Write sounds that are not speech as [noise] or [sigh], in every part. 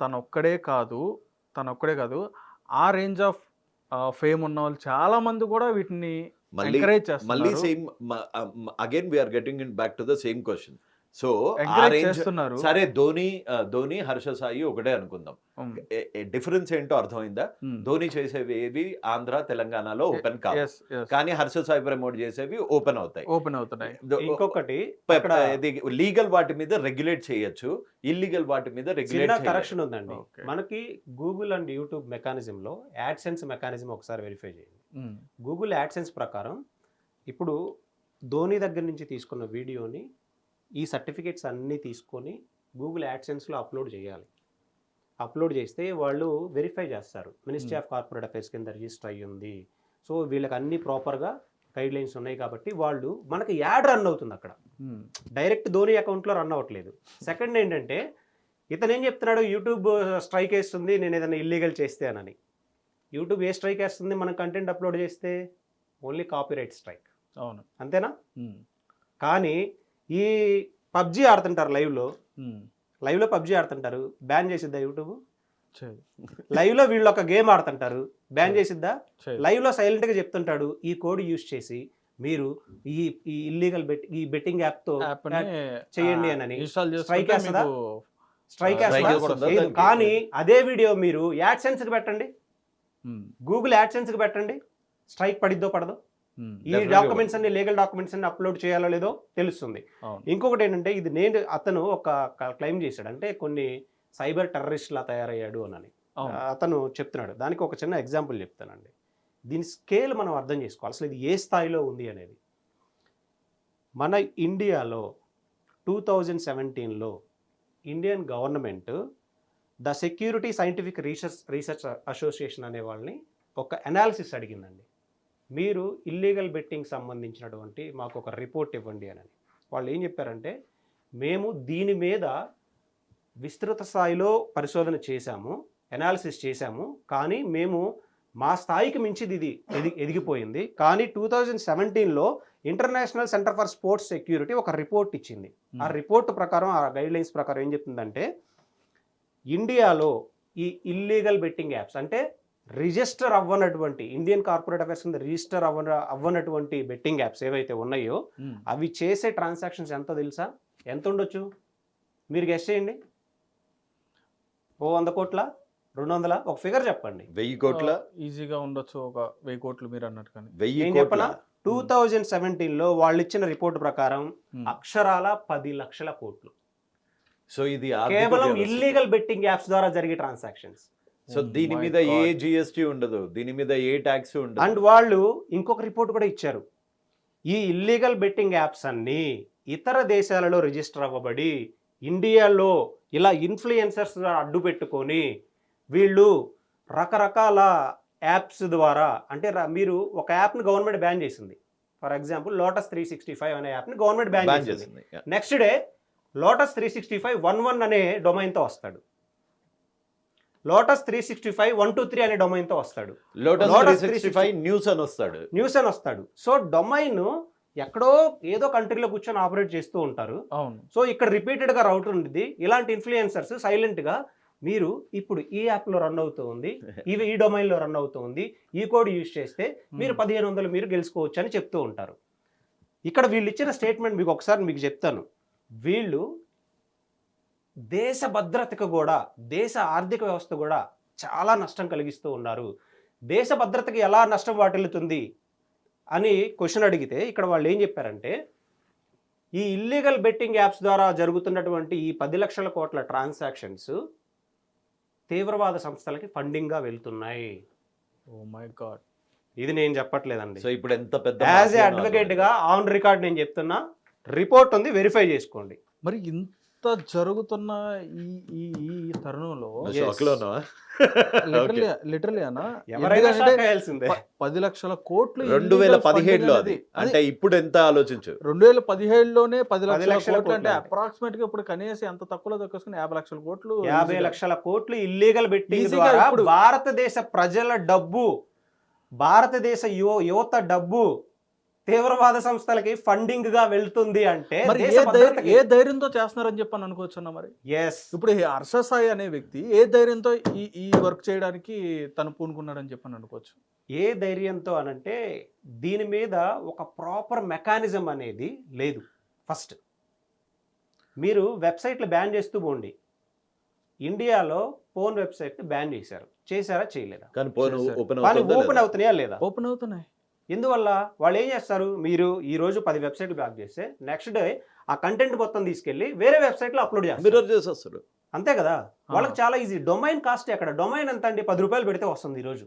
తను ఒక్కడే కాదు తను ఒక్కడే కాదు. ఆ రేంజ్ ఆఫ్ ఫేమ్ ఉన్న వాళ్ళు చాలా మంది కూడా వీటిని మళ్ళీ మళ్ళీ same again we're getting in back to the same question so ఆ ఎంకరేజ్ రేంజ్ చేస్తున్నారు. సరే ధోని ధోని హర్ష సాయి ఒకటే అనుకుందాం. డిఫరెన్స్ ఏంటో అర్థమైందా. ధోని చేసేవి ఏవి ఆంధ్ర తెలంగాణలో ఓపెన్ కాదు. కానీ హర్ష సాయి ప్రమోట్ చేసేవి ఓపెన్ అవుతాయి. ఓపెన్ అవుతున్నాయి. ఇంకొకటి లీగల్ వాటి మీద రెగ్యులేట్ చేయొచ్చు. ఇల్లీగల్ వాటి మీద రెగ్యులేట్ కరెక్షన్ ఉందండి. మనకి గూగుల్ అండ్ యూట్యూబ్ మెకానిజం లో యాడ్సెన్స్ మెకానిజం ఒకసారి వెరిఫై చేయండి. గూగుల్ యాడ్సెన్స్ ప్రకారం ఇప్పుడు ధోని దగ్గర నుంచి తీసుకున్న వీడియోని ఈ సర్టిఫికేట్స్ అన్నీ తీసుకొని గూగుల్ యాడ్సెన్స్లో అప్లోడ్ చేయాలి. అప్లోడ్ చేస్తే వాళ్ళు వెరిఫై చేస్తారు. మినిస్ట్రీ. ఆఫ్ కార్పొరేట్ అఫైర్స్ కింద రిజిస్టర్ అయ్యి ఉంది సో వీళ్ళకి అన్ని ప్రాపర్గా గైడ్ లైన్స్ ఉన్నాయి కాబట్టి వాళ్ళు మనకి యాడ్ రన్ అవుతుంది అక్కడ. డైరెక్ట్ ధోని అకౌంట్లో రన్ అవ్వట్లేదు. సెకండ్ ఏంటంటే ఇతను ఏం చెప్తున్నాడు? యూట్యూబ్ స్ట్రైక్ వేస్తుంది నేను ఏదైనా ఇల్లీగల్ చేస్తే అని యూట్యూబ్ ఏ స్ట్రైక్ వేస్తుంది? మనం కంటెంట్ అప్లోడ్ చేస్తే ఓన్లీ కాపీరైట్ స్ట్రైక్. అవును. అంతేనా? కానీ ఈ పబ్జి ఆడుతుంటారు లైవ్లో. లైవ్లో పబ్జి ఆడుతుంటారు. బ్యాన్ చేసిద్దా యూట్యూబ్? లైవ్లో వీళ్ళు ఒక గేమ్ ఆడుతుంటారు. బ్యాన్ చేసిద్దా. లైవ్లో సైలెంట్గా చెప్తుంటాడు ఈ కోడ్ యూజ్ చేసి మీరు ఈ ఈ ఇల్లీగల్ బెట్ ఈ బెట్టింగ్ యాప్ని, చేయండి అని స్ట్రైక్ స్ట్రైక్? కానీ అదే వీడియో మీరు యాడ్సెన్స్కి పెట్టండి. ఉమ్, గూగుల్ యాడ్సెన్స్కి పెట్టండి. స్ట్రైక్ పడిద్దో పడదో. ఈ Definitely డాక్యుమెంట్స్ అన్ని లీగల్ డాక్యుమెంట్స్ అన్ని అప్లోడ్ చేయాలో లేదో తెలుస్తుంది. ఇంకొకటి ఏంటంటే ఇది నేను అతను ఒక క్లెయిమ్ చేశాడు. అంటే కొన్ని సైబర్ టెర్రరిస్ట్లా తయారయ్యాడు అని అతను చెప్తున్నాడు. దానికి ఒక చిన్న ఎగ్జాంపుల్ చెప్తానండి. దీని స్కేల్ మనం అర్థం చేసుకోవాలి. అసలు ఇది ఏ స్థాయిలో ఉంది అనేది. మన ఇండియాలో టూ థౌజండ్ సెవెంటీన్లో Indian government the security scientific research research association అనే వాళ్ళని ఒక అనాలిసిస్ అడిగిందండి. మీరు ఇల్లీగల్ బెట్టింగ్ సంబంధించినటువంటి మాకు ఒక రిపోర్ట్ ఇవ్వండి అని. వాళ్ళు ఏం చెప్పారంటే మేము దీని మీద విస్తృత స్థాయిలో పరిశోధన చేశాము అనాలిసిస్ చేశాము కానీ మేము మా స్థాయికి మించిది ఇది ఎది ఎదిగిపోయింది. కానీ టూ థౌజండ్ సెవెంటీన్లో international centre for sports security ఒక రిపోర్ట్ ఇచ్చింది. ఆ రిపోర్ట్ ప్రకారం ఆ గైడ్ లైన్స్ ప్రకారం ఏం చెప్తుందంటే ఇండియాలో ఈ ఇల్లీగల్ బెట్టింగ్ యాప్స్ అంటే రిజిస్టర్ అవ్వనటువంటి ఇండియన్ కార్పొరేట్ అఫైర్స్ కింద రిజిస్టర్ అవ్వ అవ్వనటువంటి బెట్టింగ్ యాప్స్ ఏవైతే ఉన్నాయో అవి చేసే ట్రాన్సాక్షన్స్ ఎంత తెలుసా? ఎంత ఉండొచ్చు? మీరు గెస్ట్ చేయండి. ఓ వంద కోట్ల రెండు వందల ఒక ఫిగర్ చెప్పండి. వెయ్యి కోట్ల. ఈజీగా ఉండొచ్చు ఒక వెయ్యి కోట్లు మీరు అన్నట్టు కానీ వెయ్యి చెప్పనా? టూ థౌజండ్ సెవెంటీన్లో వాళ్ళు ఇచ్చిన రిపోర్ట్ ప్రకారం అక్షరాల పది లక్షల కోట్లు. సో ఇది కేవలం. ఇల్లీగల్ బెట్టింగ్ యాప్స్ ద్వారా జరిగే ట్రాన్సాక్షన్స్ సో Oh దీని మీద ఏ. జిఎస్టి ఉండదు దీని మీద ఏ ట్యాక్స్ అండ్ ఉండదు వాళ్ళు ఇంకొక రిపోర్ట్ కూడా ఇచ్చారు. ఈ ఇల్లీగల్ బెట్టింగ్ యాప్స్ అన్ని ఇతర దేశాలలో రిజిస్టర్ అవ్వబడి ఇండియాలో ఇలా ఇన్ఫ్లుయెన్సర్స్ అడ్డు పెట్టుకొని వీళ్ళు రకరకాల యాప్స్ ద్వారా అంటే మీరు ఒక యాప్ని గవర్నమెంట్ బ్యాన్ చేసింది. For example lotus three sixty five అనే యాప్ని గవర్నమెంట్ బ్యాన్ చేసింది. Next day lotus three sixty five one one అనే డొమైన్తో వస్తాడు. Lotus three sixty five one two three అనే డొమైన్తో వస్తాడు. Lotus three sixty five news అని వస్తాడు. న్యూస్ అని వస్తాడు. సో డొమైన్ ఎక్కడో ఏదో కంట్రీలో కూర్చొని ఆపరేట్ చేస్తూ ఉంటారు. అవును. సో ఇక్కడ రిపీటెడ్గా రౌట్ ఉంది ఇలాంటి ఇన్ఫ్లుయెన్సర్స్ సైలెంట్గా మీరు ఇప్పుడు ఈ యాప్లో రన్ అవుతూ ఉంది [laughs] ఇవి ఈ డొమైన్లో రన్ అవుతూ ఉంది ఈ కోడ్ యూజ్ చేస్తే మీరు పదిహేను వందలు మీరు గెలుచుకోవచ్చు అని చెప్తూ ఉంటారు. ఇక్కడ వీళ్ళు ఇచ్చిన స్టేట్మెంట్ మీకు ఒకసారి మీకు చెప్తాను. వీళ్ళు దేశ భద్రతకు కూడా దేశ ఆర్థిక వ్యవస్థ కూడా చాలా నష్టం కలిగిస్తూ ఉన్నారు. దేశ భద్రతకి ఎలా నష్టం వాటిల్లుతుంది అని క్వశ్చన్ అడిగితే ఇక్కడ వాళ్ళు ఏం చెప్పారంటే ఈ ఇల్లీగల్ బెట్టింగ్ యాప్స్ ద్వారా జరుగుతున్నటువంటి ఈ పది లక్షల కోట్ల ట్రాన్సాక్షన్స్ తీవ్రవాద సంస్థలకి ఫండింగ్గా వెళ్తున్నాయి. Oh my god. ఇది నేను చెప్పట్లేదండి. సో ఇప్పుడు ఎంత పెద్ద యాజ్ ఏ మాఫియానో అడ్వకేట్గా ఆన్ రికార్డ్ నేను చెప్తున్నా రిపోర్ట్ ఉంది వెరిఫై చేసుకోండి. మరి ఇంత జరుగుతున్న ఈ ఈ ఈ తరుణంలో లిటరలీ లిటరలీ అన్న. పది లక్షల కోట్లు రెండు వేల పదిహేడులో అది. అంటే ఇప్పుడు ఎంత ఆలోచించు? రెండు వేల పదిహేడులోనే పది లక్షల కోట్లు అంటే. అప్రాక్సిమేట్గా ఇప్పుడు కనీసం ఎంత తక్కువలో దక్కేసుకుని యాభై లక్షల కోట్లు యాభై. లక్షల కోట్లు ఇల్లీగల్ ఇప్పుడు- భారతదేశ ప్రజల డబ్బు భారతదేశ యువ యువత డబ్బు తీవ్రవాద సంస్థలకి ఫండింగ్గా వెళ్తుంది అంటే ఏ ధైర్యంతో చేస్తున్నారని చెప్పని అనుకోవచ్చు అన్న మరి? Yes. ఇప్పుడు ఈ హర్ష సాయి అనే వ్యక్తి ఏ ధైర్యంతో ఈ ఈ వర్క్ చేయడానికి తను పూనుకున్నాడని చెప్పని అనుకోవచ్చు? ఏ ధైర్యంతో అనంటే దీని మీద ఒక ప్రాపర్ మెకానిజం అనేది లేదు. ఫస్ట్ మీరు వెబ్సైట్లు బ్యాన్ చేస్తూ పోండి. ఇండియాలో ఫోన్ వెబ్సైట్ బ్యాన్ చేశారు. చేశారా చేయలేదా? కానీ ఫోన్ చేశారు. ఓపెన్? అవుతున్నాయా లేదా? ఓపెన్ అవుతున్నాయి. ఎందువల్ల వాళ్ళు ఏం చేస్తారు? మీరు ఈ రోజు పది వెబ్సైట్లు బ్లాక్ చేస్తే నెక్స్ట్ డే ఆ కంటెంట్ మొత్తం తీసుకెళ్ళి వేరే వెబ్సైట్లో అప్లోడ్ చేస్తారు. మిర్రర్ చేసేస్తారు. అంతే కదా? వాళ్ళకి చాలా ఈజీ. డొమైన్ కాస్ట్ ఎక్కడ? డొమైన్ ఎంత అండి? పది రూపాయలు పెడితే వస్తుంది ఈరోజు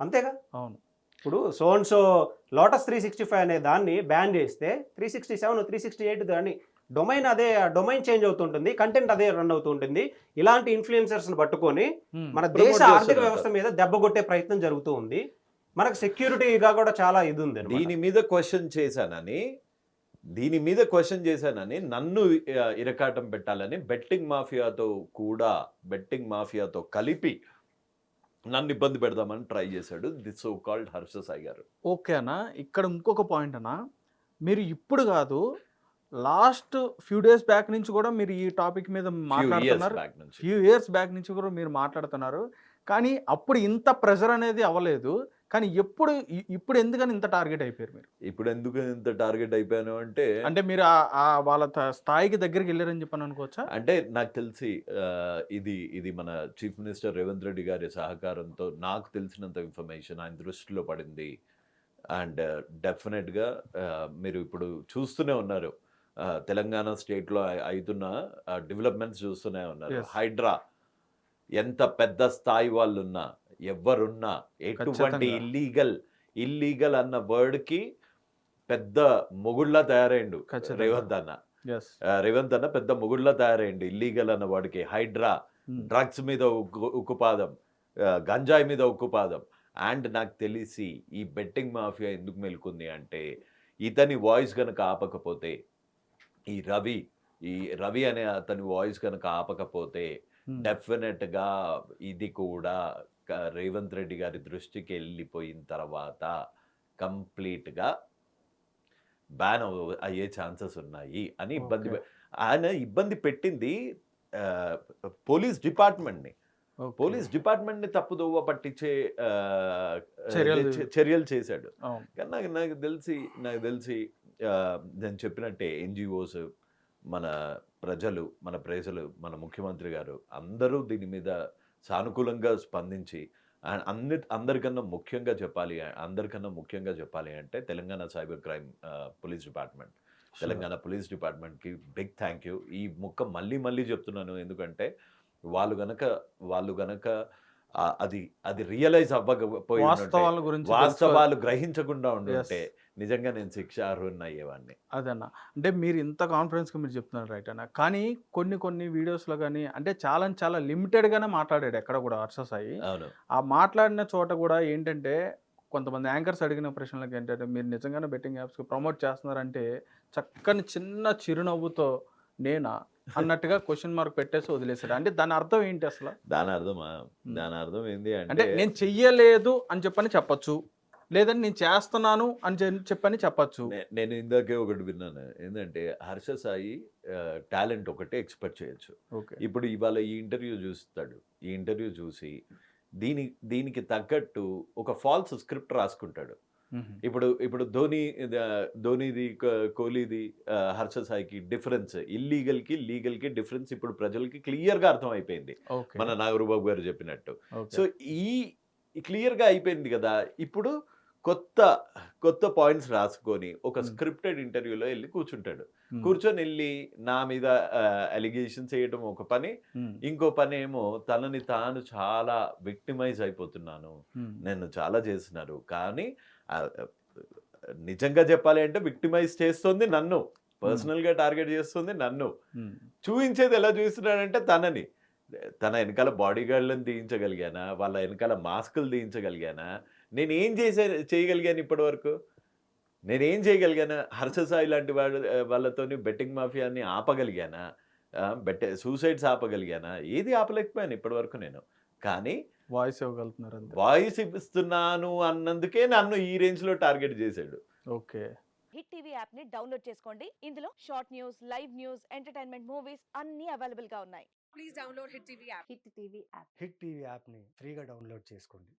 అంతేగా? అవును. ఇప్పుడు సోన్ so lotus three sixty five అనే దాన్ని బ్యాన్ చేస్తే three sixty seven three sixty eight దాన్ని డొమైన్ అదే డొమైన్ చేంజ్ అవుతుంటుంది కంటెంట్ అదే రన్ అవుతుంటుంది. ఇలాంటి ఇన్ఫ్లుయెన్సర్స్ని పట్టుకొని. మన దేశ ఆర్థిక. వ్యవస్థ మీద దెబ్బ కొట్టే ప్రయత్నం జరుగుతూ ఉంది. మనకు సెక్యూరిటీగా కూడా చాలా ఇది ఉంది. దీని మీద క్వశ్చన్ చేశానని దీని మీద క్వశ్చన్ చేశానని నన్ను ఇరకాటం పెట్టాలని బెట్టింగ్ మాఫియాతో కూడా బెట్టింగ్ మాఫియాతో కలిపి నన్ను ఇబ్బంది పెడదామని ట్రై చేశాడు the so called Harsha Sai గారు. ఓకే అన్న ఇక్కడ ఇంకొక పాయింట్ అన్న మీరు ఇప్పుడు కాదు లాస్ట్ ఫ్యూ డేస్ బ్యాక్ నుంచి కూడా మీరు ఈ టాపిక్ మీద మాట్లాడుతున్నారు. బ్యాక్ నుంచి. ఫ్యూ ఇయర్స్ బ్యాక్ నుంచి కూడా మీరు మాట్లాడుతున్నారు. కానీ అప్పుడు ఇంత ప్రెషర్ అనేది అవ్వలేదు. కానీ ఎప్పుడు ఇప్పుడు ఎందుకని ఇంత టార్గెట్ అయిపోయారు మీరు? ఇప్పుడు ఎందుకు ఇంత టార్గెట్ అయిపోయాను అంటే అంటే మీరు ఆ- వాళ్ళ స్థాయికి దగ్గరికి వెళ్ళారని చెప్పని అనుకోవచ్చా? అంటే నాకు తెలిసి ఇది ఇది మన చీఫ్ మినిస్టర్ రేవంత్ రెడ్డి గారి సహకారంతో నాకు తెలిసినంత ఇన్ఫర్మేషన్ ఆయన దృష్టిలో పడింది. అండ్ డెఫినెట్గా మీరు ఇప్పుడు చూస్తూనే ఉన్నారు. తెలంగాణ స్టేట్లో అవుతున్న డెవలప్మెంట్స్ చూస్తూనే ఉన్నారు. హైడ్రా ఎంత పెద్ద స్థాయి వాళ్ళు ఉన్నా ఎవరున్నా ఎటువంటి. ఇల్లీగల్ ఇల్లీగల్ అన్న వర్డ్కి పెద్ద మొగుళ్ళ తయారైండు. రేవంత్ అన్న. రేవంత్ అన్న పెద్ద మొగుళ్ళ తయారైండు. ఇల్లీగల్ అన్న వాడికి హైడ్రా డ్రగ్స్ మీద ఉక్కు ఉక్కుపాదం గంజాయి మీద ఉక్కుపాదం. అండ్ నాకు తెలిసి ఈ బెట్టింగ్ మాఫియా ఎందుకు మెలుకుంది అంటే ఇతని వాయిస్ కనుక ఆపకపోతే ఈ రవి ఈ రవి అనే అతని వాయిస్ కనుక ఆపకపోతే డెఫినెట్గా ఇది కూడా క- రేవంత్ రెడ్డి గారి దృష్టికి వెళ్ళిపోయిన తర్వాత కంప్లీట్గా బ్యాన్ అయ్యే ఛాన్సెస్ ఉన్నాయి అని ఇబ్బంది ఆయన ఇబ్బంది పెట్టింది పోలీస్ డిపార్ట్మెంట్ని. పోలీస్ డిపార్ట్మెంట్ని తప్పుదోవ పట్టించే చర్యలు- చేశాడు. కానీ నాకు నాకు తెలిసి నాకు తెలిసి నేను చెప్పినట్టే ఎన్జిఓస్ మన ప్రజలు మన ప్రజలు మన ముఖ్యమంత్రి గారు అందరూ దీని మీద సానుకూలంగా స్పందించి అన్ని అందరికన్నా ముఖ్యంగా చెప్పాలి అందరికన్నా ముఖ్యంగా చెప్పాలి అంటే Telangana cyber crime police department. Telangana police డిపార్ట్మెంట్కి బిగ్ థ్యాంక్ యూ ఈ ముక్క మళ్ళీ మళ్ళీ చెప్తున్నాను. ఎందుకంటే వాళ్ళు గనక వాళ్ళు గనక అది అది రియలైజ్ అవ్వకపోయి వాస్తవాల గురించి వాస్తవాలు గ్రహించకుండా ఉండుంటే Yes. నిజంగా నేను శిక్ష అర్హుని అయ్యేవాడిని. అదన్న. అంటే మీరు ఇంత కాన్ఫిడెన్స్గా మీరు చెప్తున్నారు రైట్ అన్న. కానీ కొన్ని కొన్ని వీడియోస్లో కానీ అంటే చాలా చాలా లిమిటెడ్గానే మాట్లాడాడు ఎక్కడ కూడా హర్ష సాయి. ఆ మాట్లాడిన చోట కూడా ఏంటంటే కొంతమంది యాంకర్స్ అడిగిన ప్రశ్నలకు ఏంటంటే మీరు నిజంగానే బెట్టింగ్ యాప్స్కి ప్రమోట్ చేస్తున్నారంటే చక్కని చిన్న చిరునవ్వుతో నేనా? అన్నట్టుగా క్వశ్చన్ మార్క్ పెట్టేసి వదిలేసాడు అంటే దాని అర్థం ఏంటి అసలు? దాని అర్థమా దాని అర్థం ఏంది అంటే నేను చెయ్యలేదు అని చెప్పని చెప్పొచ్చు. లేదంటే నేను చేస్తున్నాను అని చెప్పని చెప్పొచ్చు. నేను ఇందాకే ఒకటి విన్నాను. ఏంటంటే హర్ష సాయి టాలెంట్ ఒకటే ఎక్స్పెక్ట్ చేయొచ్చు. ఓకే. ఇప్పుడు ఇవాళ ఈ ఇంటర్వ్యూ చూస్తాడు. ఈ ఇంటర్వ్యూ చూసి దీని దీనికి తగ్గట్టు ఒక ఫాల్స్ స్క్రిప్ట్ రాసుకుంటాడు. ఇప్పుడు ఇప్పుడు ధోని ధోనిది కోహ్లీది హర్ష సాయికి డిఫరెన్స్ ఇల్లీగల్కి లీగల్కి డిఫరెన్స్ ఇప్పుడు ప్రజలకి క్లియర్గా అర్థం అయిపోయింది ఓకే. మన నాగరుబాబు గారు చెప్పినట్టు. సో ఈ క్లియర్గా అయిపోయింది కదా ఇప్పుడు కొత్త కొత్త పాయింట్స్ రాసుకొని ఒక. స్క్రిప్టెడ్ ఇంటర్వ్యూలో వెళ్ళి కూర్చుంటాడు. కూర్చొని వెళ్ళి నా మీద అలిగేషన్స్ చేయడం ఒక పని ఇంకో పని ఏమో తనని తాను చాలా విక్టిమైజ్ అయిపోతున్నాను. నన్ను చాలా చేస్తున్నారు. కానీ నిజంగా చెప్పాలి అంటే విక్టిమైజ్ చేస్తుంది నన్ను. పర్సనల్గా టార్గెట్ చేస్తుంది నన్ను. ఉమ్, చూపించేది ఎలా చూస్తున్నాడంటే తనని. తన వెనకాల బాడీ గార్డ్లను తీయించగలిగానా? వాళ్ళ వెనకాల మాస్కులు తీయించగలిగానా? నేను ఏం చేసే చేయగలిగాను ఇప్పటి వరకు నేనేం చేయగలిగాను? హర్ష సాయి లాంటి వాళ్ళ వాళ్ళతోని బెట్టింగ్ మాఫియాని ఆపగలిగానా? బెట్ సూసైడ్స్ ఆపగలిగానా? ఏది ఆపలేకపోయాను ఇప్పటి వరకు నేను. కానీ వాయిస్ ఇవ్వగలుగుతున్నారు వాయిస్ ఇస్తున్నాను అన్నందుకే నన్ను ఈ రేంజ్లో టార్గెట్ చేశాడు. ఓకే. హిట్ టీవీ యాప్ని డౌన్లోడ్ చేసుకోండి. ఇందులో short news live news entertainment movies అన్ని అవైలబుల్గా ఉన్నాయి. please download Hit TV app. Hit TV app. Hit TV యాప్ని ఫ్రీగా డౌన్లోడ్ చేసుకోండి.